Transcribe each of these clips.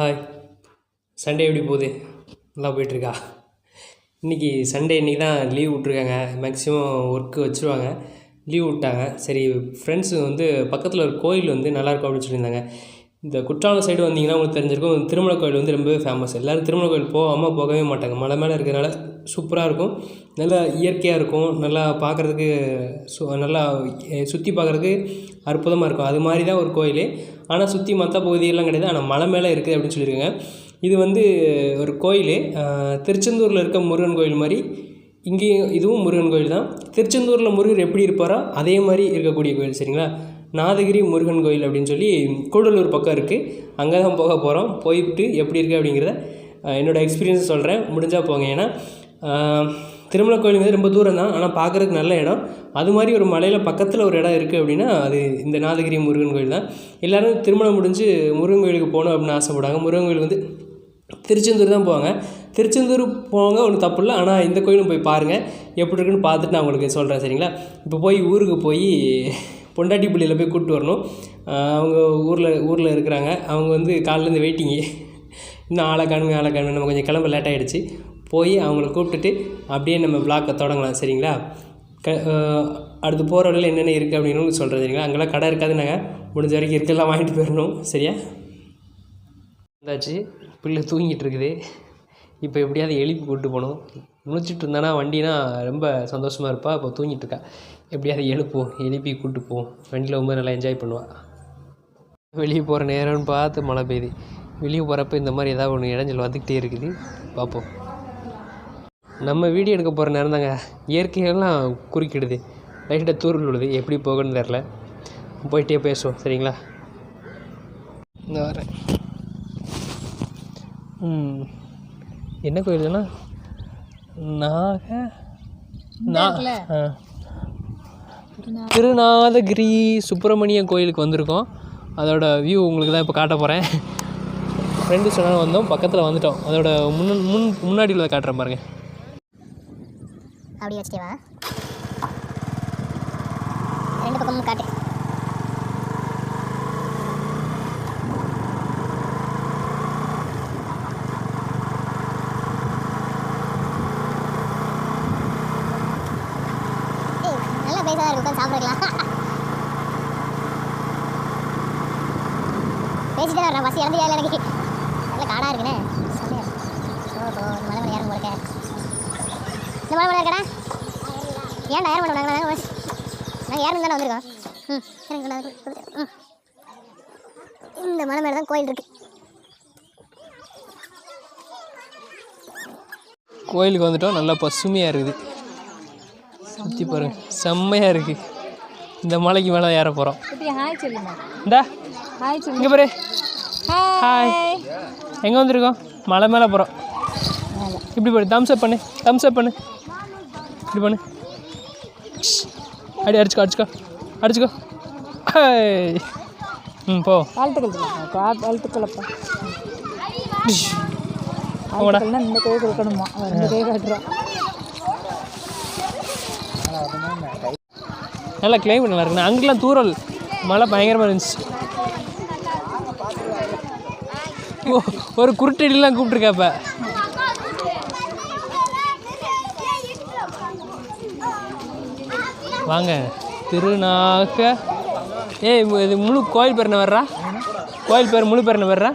Hi Sunday எப்படி போகுது? நல்லா போயிட்டுருக்கா? இன்றைக்கி சண்டே இன்றைக்கி தான் லீவ் விட்ருக்காங்க மேக்ஸிமம் ஒர்க்கு வச்சுருவாங்க. லீவ் விட்டாங்க. சரி ஃப்ரெண்ட்ஸு வந்து பக்கத்தில் ஒரு கோயில் வந்து நல்லாயிருக்கும் அப்படின்னு சொல்லியிருந்தாங்க. இந்த குற்றாலம் சைடு வந்தீங்கன்னா உங்களுக்கு தெரிஞ்சிருக்கும். திருமலை கோயில் வந்து ரொம்பவே ஃபேமஸ் எல்லோரும் திருமலை கோயில் போகாமல் போகவே மாட்டாங்க. மலை மேலே இருக்கிறனால சூப்பராக இருக்கும். நல்லா இயற்கையாக இருக்கும். நல்லா பார்க்குறதுக்கு சு நல்லா சுற்றி பார்க்குறதுக்கு அற்புதமாக இருக்கும். அது மாதிரி தான் ஒரு கோயில். ஆனால் சுற்றி மற்ற பகுதியெல்லாம் கிடையாது. ஆனால் மலை மேலே இருக்குது அப்படின்னு சொல்லியிருக்காங்க. இது வந்து ஒரு கோயில். திருச்செந்தூரில் இருக்க முருகன் கோயில் மாதிரி இங்கேயும் இதுவும் முருகன் கோயில் தான். திருச்செந்தூரில் முருகர் எப்படி இருப்பாரோ அதே மாதிரி இருக்கக்கூடிய கோயில் சரிங்களா? நாதகிரி முருகன் கோயில் அப்படின்னு சொல்லி கூடலூர் பக்கம் இருக்குது அங்கே தான் போக போகிறோம் போயிட்டு எப்படி இருக்குது அப்படிங்கிறத என்னோடய எக்ஸ்பீரியன்ஸ் சொல்கிறேன் முடிஞ்சால் போங்க. ஏன்னா திருமலை கோயிலுங்கிறது ரொம்ப தூரம் தான் ஆனால் பார்க்குறதுக்கு நல்ல இடம். அது மாதிரி ஒரு மலையில் பக்கத்தில் ஒரு இடம் இருக்குது அப்படின்னா அது இந்த நாதகிரி முருகன் கோயில் தான். எல்லோரும் திருமணம் முடிஞ்சு முருகன் கோயிலுக்கு போகணும் அப்படின்னு ஆசைப்படுவாங்க. முருகன் கோயில் வந்து திருச்செந்தூர் தான் போவாங்க. திருச்செந்தூர் போவாங்க ஒன்றும் தப்பு இல்லை. ஆனால் இந்த கோயிலும் போய் பாருங்கள் எப்படி இருக்குன்னு பார்த்துட்டு நான் உங்களுக்கு சொல்கிறேன் சரிங்களா? இப்போ போய் ஊருக்கு போய் பொண்டாட்டிப்பள்ளியில் போய் கூப்பிட்டு வரணும். அவங்க ஊரில் ஊரில் இருக்கிறாங்க. அவங்க வந்து காலிலேருந்து வெயிட்டிங்கு இன்னும் ஆளை காணுமே ஆளை காணுமே நம்ம கொஞ்சம் கிளம்ப லேட் ஆகிடுச்சு போய் அவங்கள கூப்பிட்டுட்டு அப்படியே நம்ம பிளாக்கை தொடங்கலாம் சரிங்களா? க அடுத்து போகிற வழியில் என்னென்ன இருக்குது அப்படின்னு சொல்கிறது சரிங்களா? அங்கெல்லாம் கடை இருக்காது நாங்கள் முடிஞ்ச வரைக்கும் இருக்கலாம் வாங்கிட்டு போயிடணும் சரியா? வந்தாச்சு பிள்ளை தூங்கிட்டு இருக்குது. இப்போ எப்படியாவது எழுப்பி கூப்பிட்டு போகணும். முழிச்சிட்டு இருந்தானா வண்டினா ரொம்ப சந்தோஷமாக இருப்பாள் இப்போ தூங்கிட்டு இருக்கா. எப்படியாவது எழுப்புவோம் எழுப்பி கூப்பிட்டு போவோம். வண்டியில் ரொம்ப நல்லா என்ஜாய் பண்ணுவாள் வெளியே போகிற நேரம்னு பார்த்து மழை பெய்யுது. வெளியே போகிறப்ப இந்த மாதிரி ஏதாவது ஒன்று இடைஞ்சல் வந்துக்கிட்டே இருக்குது. பார்ப்போம். நம்ம வீடியோ எடுக்க போகிற நேரம் தாங்க. இயற்கையெல்லாம் குறுக்கிடுது. லைட்டாக தூரல் விழுது. எப்படி போகணும்னு தெரில போயிட்டே பேசுவோம். சரிங்களா? இந்த வரேன். என்ன கோயிலுன்னா நாக திருநாதகிரி சுப்பிரமணிய கோயிலுக்கு வந்திருக்கோம். அதோட வியூ உங்களுக்கு தான் இப்போ காட்ட போகிறேன் ஃப்ரெண்டு சொன்னாலும் வந்தோம். பக்கத்தில் வந்துட்டோம். அதோட முன் முன் முன்னாடி உள்ளதை காட்டுறேன் பாருங்கள் அப்படி வச்சுட்டே வா ரெண்டு பக்கமும் காட்டு. நல்லா பேசாதான் இருக்கும் உட்காந்து சாப்பிட்றலாம் பேசிட்டே வரேன் பஸ் இறந்து எனக்கு நல்ல காடாக இருக்குண்ணே ஓஹோ இந்த மலை மேலே ஏறும் போடுக்க இந்த மலை மேலே இருக்கடா ஏன்டா ஏற மாட்டோம் நாங்கள் நாங்கள் ஏறணும் தானே வந்திருக்கோம் ம் எனக்கு இந்த மலை மேலே தான் கோயில் இருக்கு. கோயிலுக்கு வந்துட்டோம். நல்லா பசுமையாக இருக்குது. சுற்றி பாருங்க. செம்மையாக இருக்குது இந்த மலைக்கு மேலே ஏற போகிறோம் ஹாய் சொல்லுமா? இந்தா. இங்கே பாரு. ஹாய் எங்கே வந்திருக்கோம்? மலை மேலே போகிறோம் இப்படி பண்ணு தம்ஸ் அப் பண்ணு. தம்ஸ் அப் பண்ணு. இப்படி பண்ணு. அடி அடிச்சுக்கோ அடிச்சுக்கோ. அடிச்சுக்கோ. ம் போ. வாழ்த்துக்கள் வாழ்த்துக்களப்பா வாழ்த்துக்கள்னா இந்த கை கொடுக்கணுமா? இந்த கை காட்டுறோம் நல்லா கிளைமேட் நல்லா இருக்குண்ணா. அங்கெல்லாம் தூரல் மழை பயங்கரமாக இருந்துச்சு. ஒரு குருட்டடிலாம் கூப்பிட்ருக்காப்ப வாங்க. திருநாக. ஏய் இது முழு கோயில் பேர் என்ன வர்றா? கோயில் பேர் முழு பேர் என்ன வர்றா?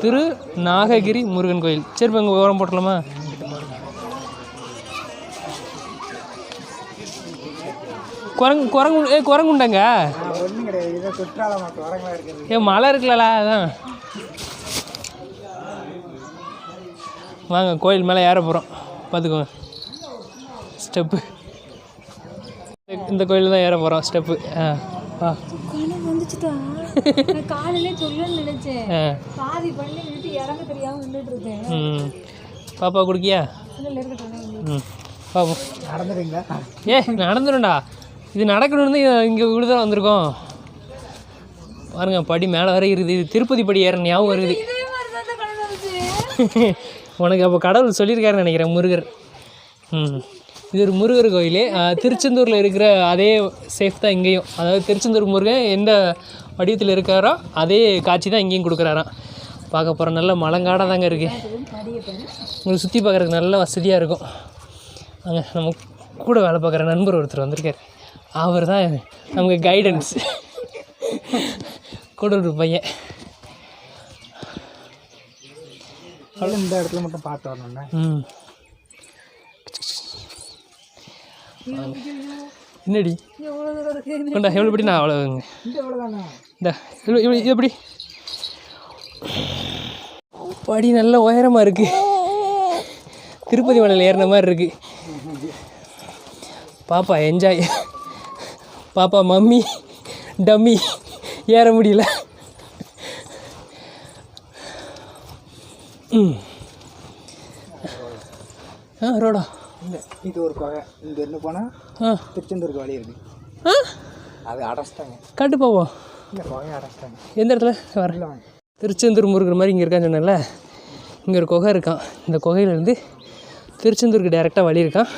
திரு நாககிரி முருகன் கோயில். சரி இப்போ இங்கே ஓரம் போட்டலாமா குரங்கு குரங்கு ஏ குரங்குண்டாங்க? ஏ மழை இருக்குல்ல அதான். வாங்க கோயில் மேலே ஏற போகிறோம் பார்த்துக்கோங்க ஸ்டெப்பு. இந்த கோயில் தான் ஏற போகிறோம் ஸ்டெப்பு ஆ பாப்பா குடிக்கியா? பாப்போம். நடந்துடுங்களா ஏ நடந்துடும்டா இது நடக்கணும்னு இங்கே விழுதான் வந்திருக்கோம். பாருங்க படி மேலே வரை இருக்குது. இது திருப்பதி படி ஏற ஞாபகம் வருது. இதே மாதிரி தான் கடவுள் வந்துச்சு உனக்கு அப்போ கடவுள் சொல்லியிருக்காருன்னு நினைக்கிறேன் முருகர். ம். இது ஒரு முருகர் கோயில். திருச்செந்தூரில் இருக்கிற அதே சேஃப் தான் இங்கேயும். அதாவது திருச்செந்தூர் முருகன் எந்த வடிவத்தில் இருக்காரோ அதே காட்சி தான் இங்கேயும் கொடுக்குறாராம். பார்க்க போகிற நல்ல மலங்காடாக தாங்க இருக்குது உங்களுக்கு சுற்றி பார்க்குறதுக்கு நல்ல வசதியாக இருக்கும். அங்கே நம்ம கூட வேலை பார்க்குற நண்பர் ஒருத்தர் வந்திருக்காரு. அவர் தான் நமக்கு கைடன்ஸ் கூட ஒரு பையன். இந்த இடத்துல மட்டும் பார்த்து வரணும்னா ம். என்னடி? எவ்வளோ கொண்டா எவ்வளோ படி? நான் அவ்வளோங்க இந்த இவ்வளோ இது எப்படி படி. நல்ல உயரமாக இருக்குது திருப்பதி மலையில் ஏறின மாதிரி இருக்குது பாப்பா என்ஜாய் பாப்பா மம்மி டம்மி ஏற முடியல. ம். ஆ ரோடா? இல்லை இது ஒரு குகை. இங்கே இருந்து போனால் ஆ. திருச்செந்தூருக்கு வழி இருக்கு. ஆ? அது அடைச்சிட்டாங்க. காட்டு போவோம். இல்லை குகையை அடைச்சிட்டாங்க. எந்த இடத்துல? வர இல்லை வாங்க. திருச்செந்தூர் முருகர் மாதிரி இங்கே இருக்கான்னு சொன்னேன்ல. இங்கே ஒரு குகை இருக்கான். இந்த குகையிலேருந்து திருச்செந்தூருக்கு டேரெக்டாக வழி இருக்கான்.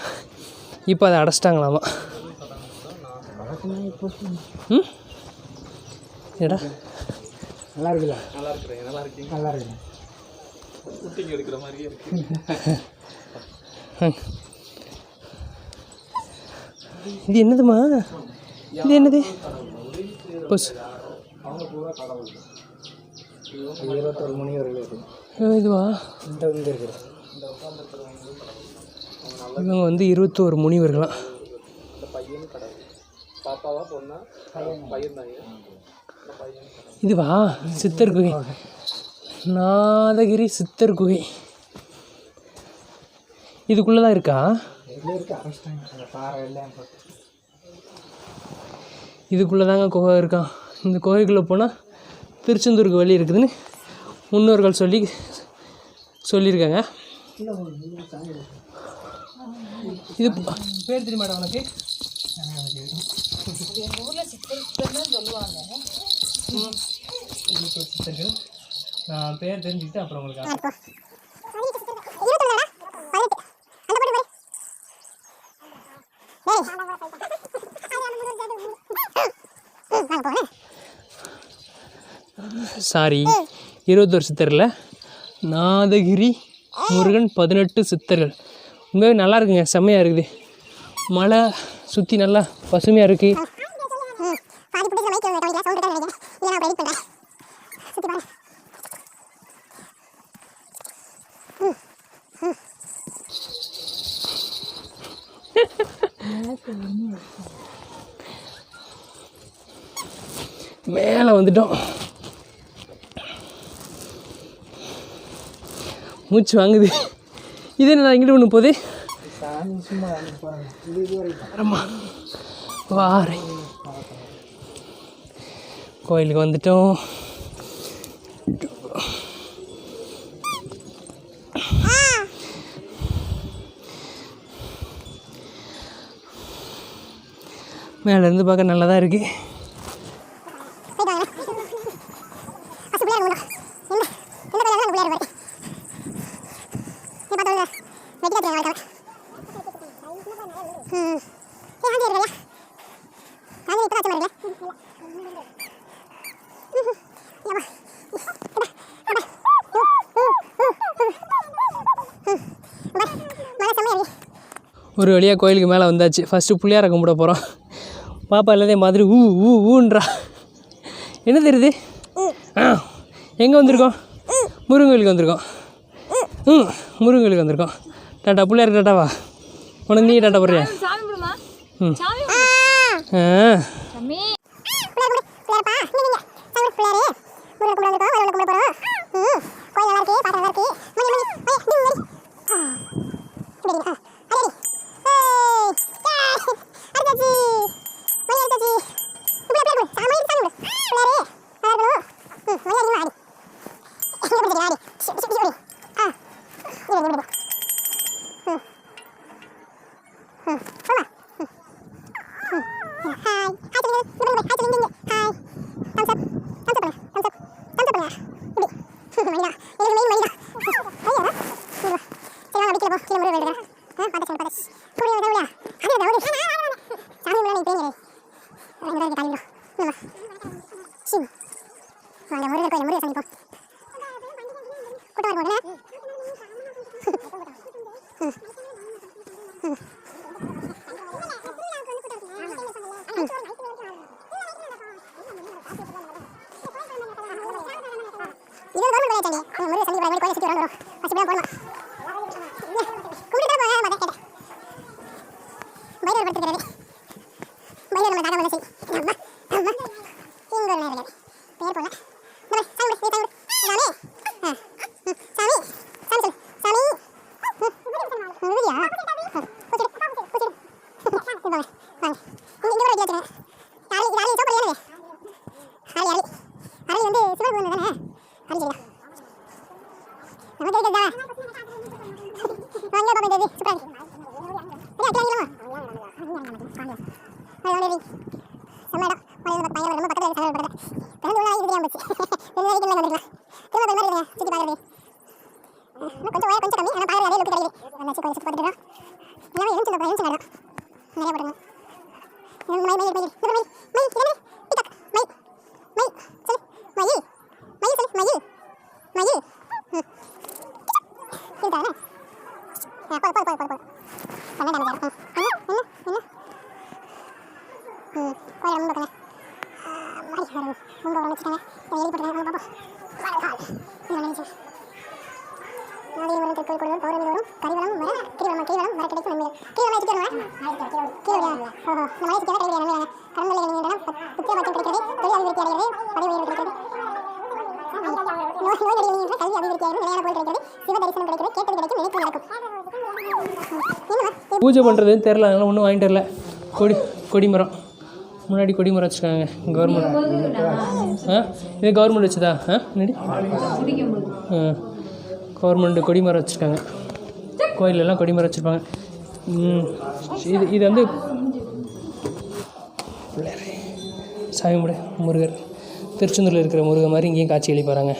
இப்போ அதை அடைச்சிட்டாங்களாமா ம்? ஏடா நல்லா இருக்குல்ல? நல்லா இருக்கிறேன். நல்லா இருக்கீங்க? நல்லா இருக்கிறேன் இது என்னதுமா இது என்னது? பஸ். இருபத்தொரு மணி வரைக்கும் இதுவா? இந்த இங்கே இருக்குது இவங்க வந்து இருபத்தோரு முனிவர்களாம். இதுவா? சித்தர் குகை. நாதகிரி சித்தர் குகை. இதுக்குள்ளே தான் இருக்கா? இதில் இருக்கு அடைச்சிட்டாங்க அந்த பாறை எல்லாம் போட்டு இதுக்குள்ளே தாங்க குகை இருக்கான். இந்த குகைக்குள்ளே போனால் திருச்செந்தூருக்கு வழி இருக்குதுன்னு முன்னோர்கள் சொல்லி சொல்லியிருக்காங்க. இது பேர் தெரியுமாடா உனக்கு? இருபத்தோரு சித்தர்கள் நான் பேர் தெரிஞ்சுக்கிட்டு அப்புறம் உங்களுக்கு சாரி இருபத்தோரு சித்தரில் நாதகிரி முருகன் பதினெட்டு சித்தர்கள். உண்மையாகவே நல்லா இருக்குங்க செம்மையாக இருக்குது. மலை சுற்றி நல்லா பசுமையாக இருக்குது பாதி பிடிச்ச மைக் கவனிக்கல சவுண்ட் இருக்காது நினைக்கிறேன் இல்லை நான் எடிட் பண்ணுறேன் சுற்றி பாரு மேலே வந்துட்டோம். மூச்சு வாங்குது. இது என்ன இங்கிட்டு ஒன்று போகுது? சாமி கோயிலுக்கு வந்துட்டோம். மேலேருந்து பார்க்க நல்லா தான் இருக்குது போயிட்டு வாங்க ஃபஸ்ட்டு பிள்ளையார் கும்பிடும் என்ன எந்த பிள்ளையார் தான் பிள்ளையார் பாரு நீ பார்த்தா வெட்டி காட்டுறேன் வாழ்க்கை ம் ஏ ஆண்டி இருக்கா ஆண்டி இப்போ தான் வரல மழை செம்மையா இருக்கு ஒரு வழியாக கோயிலுக்கு மேலே வந்தாச்சு. ஃபஸ்ட்டு பிள்ளையார கும்பிட போகிறோம் பாப்பா எல்லாத்தையும் மாதிரி ஊ ஊ ஊன்றா. என்ன தெரியுது? ஆ எங்கே வந்திருக்கோம்? முருகன் கோயிலுக்கு வந்திருக்கோம். ம் முருகன் கோயிலுக்கு வந்திருக்கோம் டாட்டா பிள்ளையார் டாட்டாவா உனக்கு நீ டாட்டா போடுறியா? ம். சாமி ஆ. கோயில் நல்லா இருக்கு. பாட்டு நல்லா இருக்கு. இதுதானே ஆ போய் போய் போய் போய் போய் பன்னெண்டாம் என்ன என்ன? என்ன கோயில் ரொம்ப பக்கமே மாதிரி வரும். ரொம்ப வச்சுட்டாங்க எழுதி பாப்பா கீழே நோய் நோய் கல்வி அபிவிருத்தி நிலையான பொருள் கிடைக்கிறது சிவ தரிசனம் கிடைக்கிறது கேட்டது கிடைக்கும் நடக்கும். பூஜை பண்ணுறதுன்னு தெரில அதனால் ஒன்றும் வாங்கிட்டு வரல. கொடி கொடிமரம். முன்னாடி கொடிமரம் வச்சுருக்காங்க கவர்மெண்ட் ஆ? இது கவர்மெண்ட் வச்சுதா? ஆ? முன்னாடி ஆ. கவர்மெண்ட் கொடிமரம் வச்சுருக்காங்க. கோயிலெல்லாம் கொடிமரம் வச்சுருப்பாங்க. இது இது வந்து பிள்ளையார் சாமி முருகர். திருச்செந்தூரில் இருக்கிற முருகன் மாதிரி இங்கேயும் காட்சி அளிப்பாராங்க.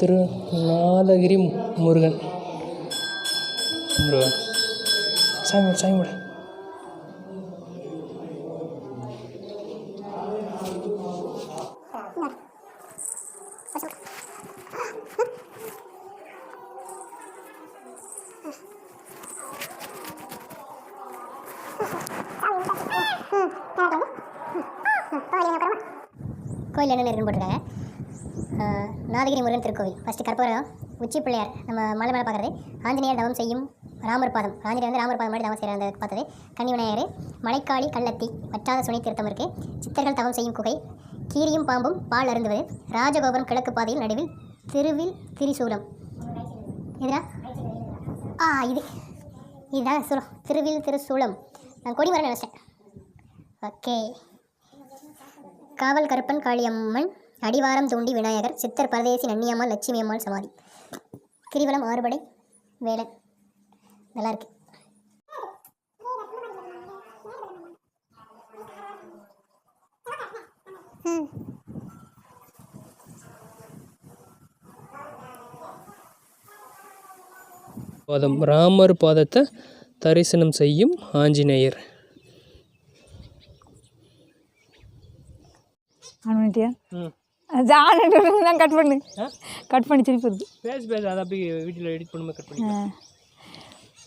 திரு நாதகிரி முருகன். முருகன். சாமி சாமி முடு கோயில் என்னென்ன இருக்குன்னு போட்டிருக்காங்க ஆஹ், நாதகிரி திருக்கோவில் ஃபஸ்ட்டு கற்பூரகம் உச்சி பிள்ளையார் நம்ம மலை மேலே பார்க்குறது ஆஞ்சநேயர் தவம் செய்யும் ராமர் பாதம். ஆஞ்சநேயர் வந்து ராமர் பாதம் மாதிரி தவம் செய்கிறாங்க அந்த பார்த்தது. கன்னி விநாயகர் மலைக்காளி கள்ளத்தி வற்றாத சுனை திருத்தம் இருக்குது சித்தர்கள் தவம் செய்யும் குகை கீரியும் பாம்பும் பால் அருந்துவது ராஜகோபுரம் கிழக்கு பாதையில் நடுவில் திருவில் திரிசூலம். இதுனா ஆ இது. இதுதான் சூலம். திருவில் திருசூலம். நான் கொடிமரம் நினச்சேன் ஓகே காவல் கருப்பன் காளியம்மன் அடிவாரம் தூண்டி விநாயகர் சித்தர் பரதேசி நன்னியம்மாள் லட்சுமி அம்மாள் சமாதி. கிரிவலம் ஆறுபடை வேலன். நல்லா இருக்கு பாதம். ராமர் பாதத்தை தரிசனம் செய்யும் ஆஞ்சநேயர். ஆன் பண்ணிட்டியா ம். ஜான் தான் கட் பண்ணு கட் பண்ணி திருப்பி வருது பேச பேச. அதை அப்படியே வீட்டில் எடிட் பண்ணும்போது கட் பண்ணி.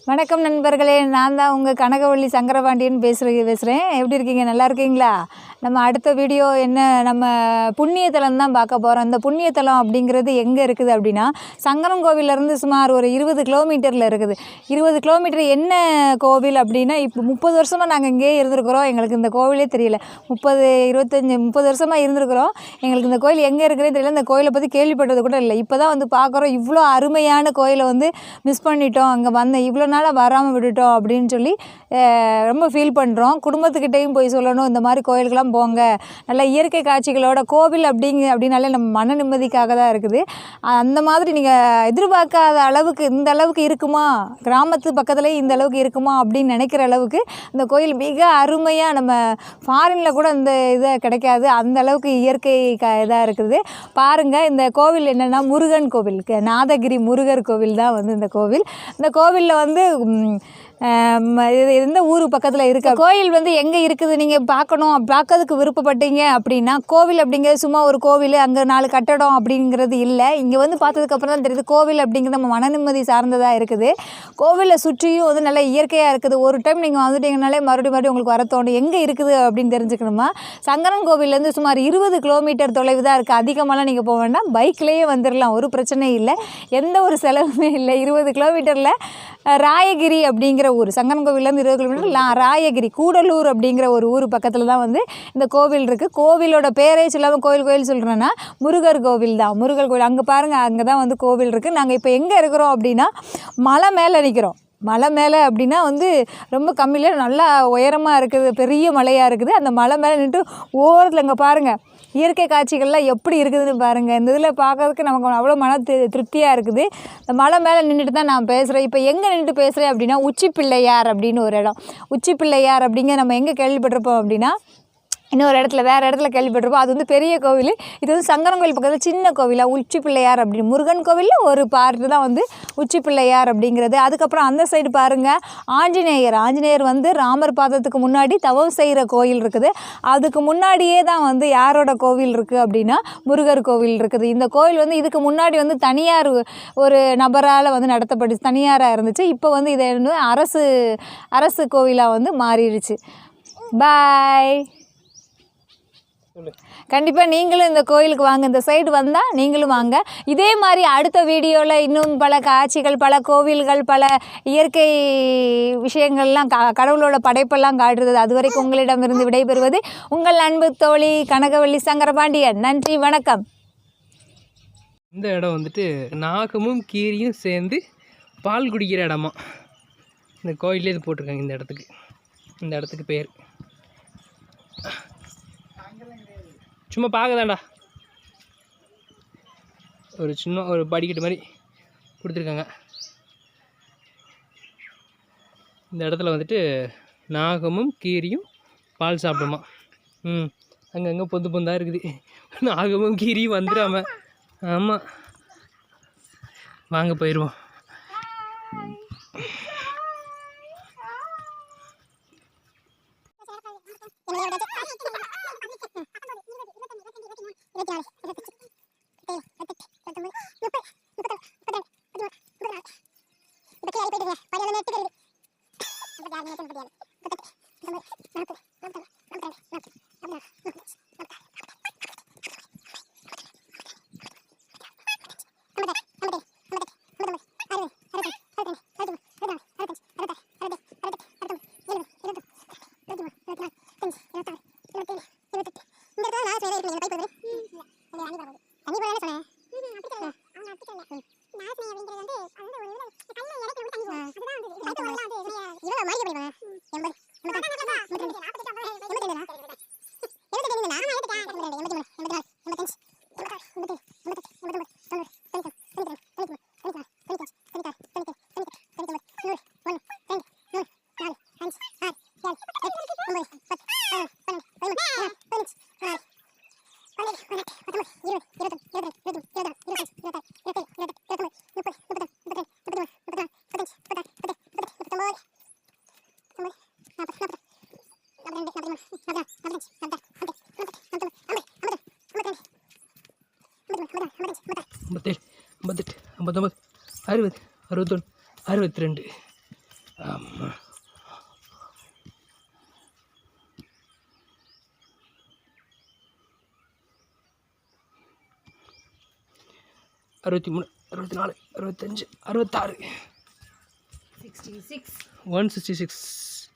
வணக்கம் நண்பர்களே. நான் தான் உங்கள் கனகவள்ளி சங்கரபாண்டியன் பேசுகிற பேசுகிறேன் எப்படி இருக்கீங்க? நல்லா இருக்கீங்களா? நம்ம அடுத்த வீடியோ என்ன நம்ம புண்ணியத்தலம் தான் பார்க்க போகிறோம் இந்த புண்ணியத்தலம் அப்படிங்கிறது எங்கே இருக்குது அப்படின்னா சங்கரன் கோவிலேருந்து சுமார் ஒரு இருபது கிலோமீட்டரில் இருக்குது. இருபது கிலோமீட்டர் என்ன கோவில் அப்படின்னா இப்போ முப்பது வருஷமாக நாங்கள் இங்கேயே இருந்திருக்கிறோம். எங்களுக்கு இந்த கோவிலே தெரியல. முப்பது இருபத்தஞ்சி முப்பது வருஷமாக இருந்திருக்கிறோம். எங்களுக்கு இந்த கோயில் எங்கே இருக்குன்னே தெரியல. இந்த கோயிலை பற்றி கேள்விப்பட்டது கூட இல்லை. இப்போ தான் வந்து பார்க்குறோம். இவ்வளோ அருமையான கோயிலை வந்து மிஸ் பண்ணிட்டோம். அங்கே வந்த இவ்வளோ நாளாக வராமல் விட்டுட்டோம் அப்படின்னு சொல்லி ரொம்ப ஃபீல் பண்ணுறோம் குடும்பத்துக்கிட்டேயும் போய் சொல்லணும். இந்த மாதிரி கோயிலுக்கெல்லாம் போங்க. நல்ல இயற்கை காட்சிகளோட கோவில் அப்படிங்க அப்படின்னாலே நம்ம மன நிம்மதிக்காக தான் இருக்குது. அந்த மாதிரி நீங்கள் எதிர்பார்க்காத அளவுக்கு இந்த அளவுக்கு இருக்குமா? கிராமத்து பக்கத்துலேயே இந்த அளவுக்கு இருக்குமா? அப்படின்னு நினைக்கிற அளவுக்கு இந்த கோயில் மிக அருமையாக நம்ம ஃபாரினில் கூட இந்த இதை கிடைக்காது. அந்த அளவுக்கு இயற்கை க இதாக இருக்குது. பாருங்கள் இந்த கோவில் என்னென்னா முருகன் கோவில் நாதகிரி முருகர் கோவில் தான் வந்து இந்த கோவில். இந்த கோவிலில் வந்து இது எந்த ஊர் பக்கத்தில் இருக்க? கோயில் வந்து எங்கே இருக்குது? நீங்கள் பார்க்கணும் பார்க்கறதுக்கு விருப்பப்பட்டீங்க அப்படின்னா கோவில் அப்படிங்கிறது சும்மா ஒரு கோவில் அங்கே நாலு கட்டடம் அப்படிங்கிறது இல்லை. இங்கே வந்து பார்த்ததுக்கப்புறம் தான் தெரியுது கோவில் அப்படிங்கிறது நம்ம மன நிம்மதி சார்ந்ததாக இருக்குது. கோவிலை சுற்றியும் வந்து நல்லா இயற்கையாக இருக்குது. ஒரு டைம் நீங்கள் வந்துட்டீங்கனாலே மறுபடியும் மறுபடியும் உங்களுக்கு வர தோணும் எங்கே இருக்குது அப்படின்னு தெரிஞ்சுக்கணுமா? சங்கரன் கோவிலேருந்து சுமார் இருபது கிலோமீட்டர் தொலைவு தான் இருக்குது அதிகமாகலாம் நீங்கள் போக வேண்டாம். பைக்லேயே வந்துடலாம் ஒரு பிரச்சனையும் இல்லை. எந்த ஒரு செலவுமே இல்லை. இருபது கிலோமீட்டரில் ராயகிரி அப்படிங்கிற ஊர் சங்கரன் கோவில்லேருந்து இருபது கிலோமீட்டர் லா ராயகிரி கூடலூர் அப்படிங்கிற ஒரு ஊர் பக்கத்தில் தான் வந்து இந்த கோவில் இருக்குது கோவிலோட பேரே சொல்லாமல் கோவில் கோவில் சொல்கிறேன்னா முருகர் கோவில் தான். முருகர் கோவில். அங்கே பாருங்கள் அங்கே தான் வந்து கோவில் இருக்குது நாங்கள் இப்போ எங்கே இருக்கிறோம் அப்படின்னா மலை மேலே நிற்கிறோம் மலை மேலே அப்படின்னா வந்து ரொம்ப கம்மியில் நல்லா உயரமாக இருக்குது பெரிய மலையாக இருக்குது. அந்த மலை மேலே நின்று ஓரத்தில் இங்கே பாருங்கள் இயற்கை காட்சிகள்லாம் எப்படி இருக்குதுன்னு பாருங்கள் இந்த இதில் பார்க்கறதுக்கு நமக்கு அவ்வளோ மன திருப்தியாக இருக்குது. இந்த மலை மேலே நின்றுட்டு தான் நான் பேசுகிறேன் இப்போ எங்கே நின்றுட்டு பேசுகிறேன் அப்படின்னா உச்சி பிள்ளையார் அப்படின்னு ஒரு இடம். உச்சி பிள்ளையார் அப்படிங்க நம்ம எங்கே கேள்விப்பட்டிருப்போம் அப்படின்னா இன்னொரு இடத்துல வேறு இடத்துல கேள்விப்பட்டிருப்போம். அது வந்து பெரிய கோவில். இது வந்து சங்கரன் கோவில் பக்கத்தில் சின்ன கோவிலா? உச்சி பிள்ளையார் அப்படின்னு. முருகன் கோவிலில் ஒரு பார்ட்டு தான் வந்து உச்சி பிள்ளையார் அப்படிங்கிறது. அதுக்கப்புறம் அந்த சைடு பாருங்கள் ஆஞ்சநேயர். ஆஞ்சநேயர் வந்து ராமர் பாதத்துக்கு முன்னாடி தவம் செய்கிற கோயில் இருக்குது. அதுக்கு முன்னாடியே தான் வந்து யாரோட கோவில் இருக்குது அப்படின்னா முருகர் கோவில் இருக்குது. இந்த கோவில் வந்து இதுக்கு முன்னாடி வந்து தனியார் ஒரு நபரால் வந்து நடத்தப்பட்டு தனியாராக இருந்துச்சு. இப்போ வந்து இதை அரசு அரசு கோவிலாக வந்து மாறிடுச்சு. பாய் கண்டிப்பாக நீங்களும் இந்த கோயிலுக்கு வாங்க. இந்த சைடு வந்தால் நீங்களும் வாங்க. இதே மாதிரி அடுத்த வீடியோவில் இன்னும் பல காட்சிகள் பல கோவில்கள் பல இயற்கை விஷயங்கள்லாம் க கடவுளோட படைப்பெல்லாம் காட்டுறது. அது வரைக்கும் உங்களிடமிருந்து விடைபெறுவது உங்கள் அன்பு தோழி கனகவள்ளி சங்கரபாண்டியன். நன்றி வணக்கம். இந்த இடம் வந்துட்டு நாகமும் கீரியும் சேர்ந்து பால் குடிக்கிற இடமா? இந்த கோயிலே இது போட்டிருக்காங்க இந்த இடத்துக்கு. இந்த இடத்துக்கு பேர். சும்மா பார்க்கதாண்டா ஒரு சின்ன ஒரு படிக்கட்டு மாதிரி கொடுத்துருக்காங்க. இந்த இடத்துல வந்துட்டு நாகமும் கீரியும் பால் சாப்பிடுமா. ம் அங்கங்கே பொந்து பொந்தாக இருக்குது. நாகமும் கீரியும் வந்துடாம. ஆமாம் வாங்க போயிடுவோம் ஐம்பத்தேழு அறுபத்தி ரெண்டு. ஆமாம் அறுபத்தி மூணு அறுபத்தி நாலு அறுபத்தஞ்சு அறுபத்தாறு. ஒன் சிக்ஸ்டி சிக்ஸ்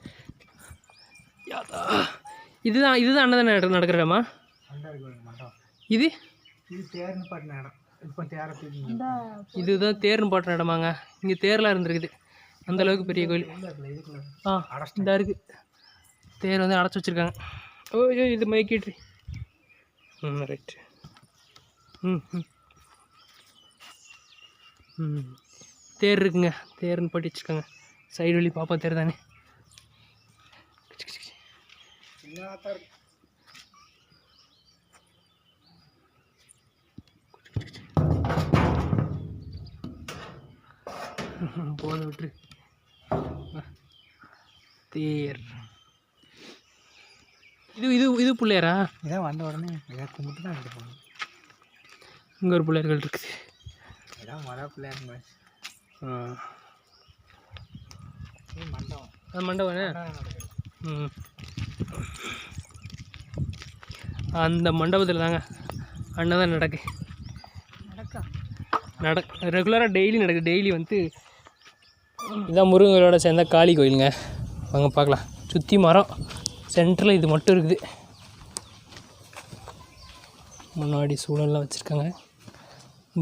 யாதா. இதுதான் இதுதான் அன்னதானம் நட- நடக்கிற இடமா? இது? இது பாட்டின இடம். இப்போ தேர தூக்கி இதுதான் தேர்னு பாட்டுற இடமாங்க இங்கே தேர்லாம் இருந்திருக்குது. அந்த அளவுக்கு பெரிய கோயில். ஆ இந்த இருக்கு. தேர் வந்து அடைச்சி வச்சுருக்காங்க. ஓ ஐயோ, இது மைக்கிட்டு ம் ரைட் ம் ம். ம். தேர் இருக்குங்க. தேர்னு பாட்டி வச்சுருக்காங்க. சைடு வழி பாப்பா தேர் தானே. இருக்கு. போத விட்டுரு. தேர். இது இது இது பிள்ளையாரா? இதான் வந்த உடனே இதை கும்பிட்டு தான் எடுத்து போகணும். இங்கே ஒரு பிள்ளையார்கள் இருக்குது. இதான் மழை பிள்ளையாருங்க ஆ. மண்டபம். அது மண்டபம் நடக்குது. ம். அந்த மண்டபத்தில் தாங்க அன்னதான் நடக்கு நடக்கா. நட ரெகுலராக டெய்லி நடக்குது டெய்லி வந்து இதான் முருகங்களோட சேர்ந்த காளி கோயிலுங்க. வாங்க பார்க்கலாம். சுற்றி மரம். சென்டரில் இது மட்டும் இருக்குது. முன்னாடி சூழல்லாம் வச்சுருக்காங்க.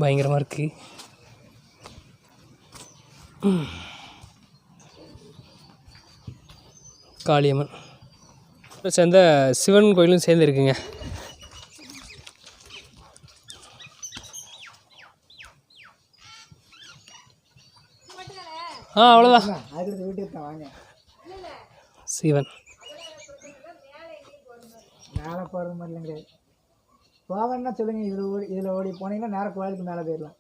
பயங்கரமாக இருக்குது காளியம்மன். சேர்ந்த சிவன் கோயிலும் சேர்ந்துருக்குங்க ஆ அவ்வளோதான் அதுக்கு வீட்டுக்கு தான் வாங்க. சிவன். மேலே போகிறது மாதிரிலாம் கிடையாது போவேன்னா சொல்லுங்கள் இதில் ஓடி இதில் ஓடி போனீங்கன்னா நேராக கோயிலுக்கு மேலே போயிடலாம்.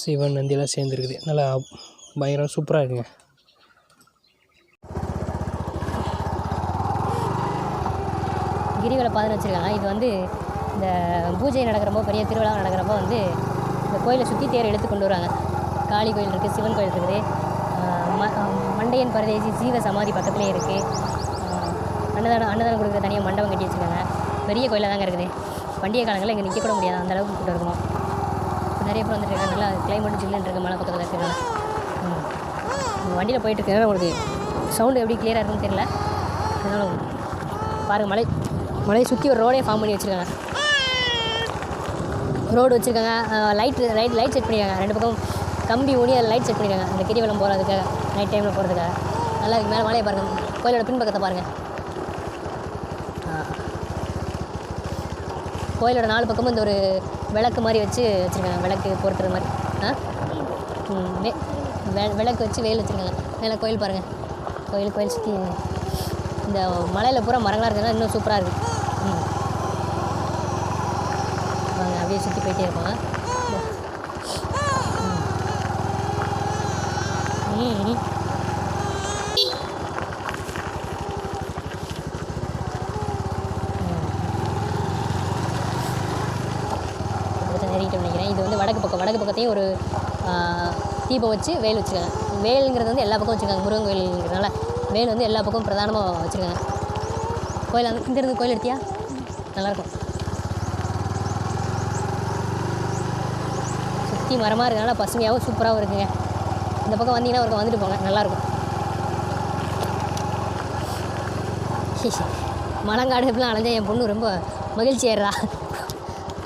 சிவன் நந்தியெல்லாம் சேர்ந்துருக்குது. நல்லா பயங்கரம் சூப்பராக இருக்குங்க. கிரிவல பாதைன்னு வச்சுருக்காங்க. இது வந்து இந்த பூஜை நடக்கிறப்போ பெரிய திருவிழா நடக்கிறப்போ வந்து இந்த கோயிலை சுற்றி தேர் எடுத்து கொண்டு வராங்க காளி கோயில் இருக்குது சிவன் கோயில் இருக்குது. ம- மண்டையன் பரதேசி ஜீவ சமாதி பக்கத்துலேயே இருக்குது அன்னதானம் அன்னதானம் கொடுக்குற தனியாக மண்டபம் கட்டி வச்சுருக்காங்க. பெரிய கோயிலாக தாங்க இருக்குது. பண்டிகை காலங்களில் இங்கே நிற்க கூட முடியாது. அந்த அளவுக்கு கூட்டம் இருக்கணும் நிறைய பேர் வந்துட்டு இருக்காங்க. நல்லா கிளைமேட் ஜில்லுன்னு இருக்குது மலை பக்கத்தில் இருக்கிறனால வண்டியில் போயிட்டு இருக்கனால உங்களுக்கு சவுண்டு எப்படி கிளியராக இருக்குன்னு தெரியல. அதனால பாருங்கள் மலை மலையை சுற்றி ஒரு ரோடே ஃபார்ம் பண்ணி வச்சுருக்காங்க. ரோடு வச்சுருக்காங்க. லைட் லைட் லைட் செட் பண்ணியிருக்காங்க ரெண்டு பக்கம் கம்பி ஊனி அதில் லைட் செட் பண்ணியிருக்காங்க அந்த கிரிவலம் போகிறதுக்காக நைட் டைமில் போகிறதுக்காக நல்லா இருக்கு. மேலே மலையை பாருங்கள் கோயிலோட பின்பக்கத்தை பாருங்கள் கோயிலோட நாலு பக்கமும் இந்த ஒரு விளக்கு மாதிரி வச்சு வச்சுருக்காங்க. விளக்கு பொறுத்துற மாதிரி. ஆ? வே- வெ- விளக்கு வச்சு வேல் வச்சுருக்காங்க. மேலே கோயில் பாருங்கள் கோயில் கோயில் சுற்றி இந்த மலையில் பூரா மரங்களாக இருக்குதுன்னா இன்னும் சூப்பராக இருக்குது ம் வாங்க அப்படியே சுற்றி போயிட்டே இருப்பாங்க. நினைக்கிறேன். இது வந்து வடக்கு பக்கம். வடக்கு பக்கத்தையும் ஒரு தீபம் வச்சு வேல் வச்சுருக்காங்க. வேலுங்கிறது வந்து எல்லா பக்கம் வச்சுருக்காங்க. முருகன் கோயிலுங்கிறதுனால வேல் வந்து எல்லா பக்கமும் பிரதானமாக வச்சுருக்காங்க. கோயில் அந்த இங்கேருந்து கோயில் எடுத்தியா? நல்லாயிருக்கும். சுற்றி மரமாக இருக்கனால பசுமையாகவும் சூப்பராகவும் இருக்குங்க. இந்த பக்கம் வந்தீங்கன்னா ஒரு வந்துட்டு போங்க. நல்லாயிருக்கும். மலங்காடு இப்படிலாம் அலைஞ்சா என் பொண்ணு ரொம்ப மகிழ்ச்சி ஆயிடுறா.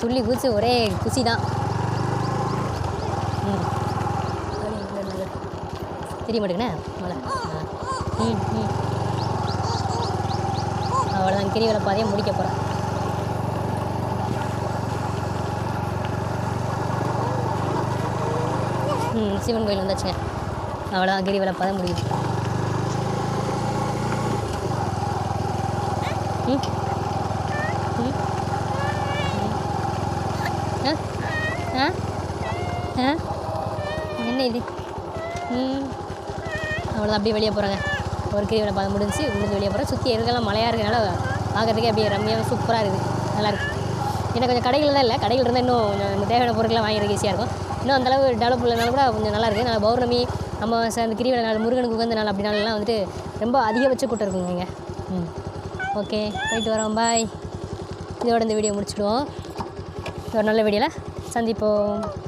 துள்ளி குச்சி ஒரே குச்சி தான். ம். தெரிய மாட்டேங்கண்ணே மலை ஆ. ம் ம். அவ்வளோதான் கிரிவலை பாதையை முடிக்க போகிறேன் சிவன் கோயில் வந்தாச்சுங்க. அவ்வளோதான் கிரிவல பாதை முடியுது. ம் ம் ஆ ஆ ஆ என்ன இது? ம். அவ்வளோதான் அப்படியே வெளியே போகிறாங்க ஒரு கிரிவலை பதம் முடிஞ்சு முடிஞ்சு வெளியே போகிறோம் சுற்றி எருக்கெல்லாம் மழையாக இருக்கனால பார்க்குறதுக்கே அப்படியே ரம்மியாக சூப்பராக இருக்குது. நல்லாயிருக்கு எனக்கு கொஞ்சம் கடைகள் தான் இல்லை. கடைகள் இருந்தால் இன்னும் தேவையான பொருட்கள்லாம் வாங்கிறதுக்கு ஈஸியாக இருக்கும். இன்னும் அந்தளவு டெவலப் இல்லைனாலும் கூட கொஞ்சம் நல்லா இருக்குது நான் பௌர்ணமி நம்ம அந்த கிரிவலை நாள் முருகனுக்கு உகந்த நாள் அப்படி நாளெல்லாம் வந்துட்டு ரொம்ப அதிகபட்ச கூட்டம் இருக்குங்க இங்கே. ம். ஓகே போயிட்டு வரோம். பாய் இதோட இந்த வீடியோ முடிச்சுடுவோம். ஒரு நல்ல வீடியோவில் சந்திப்போம்.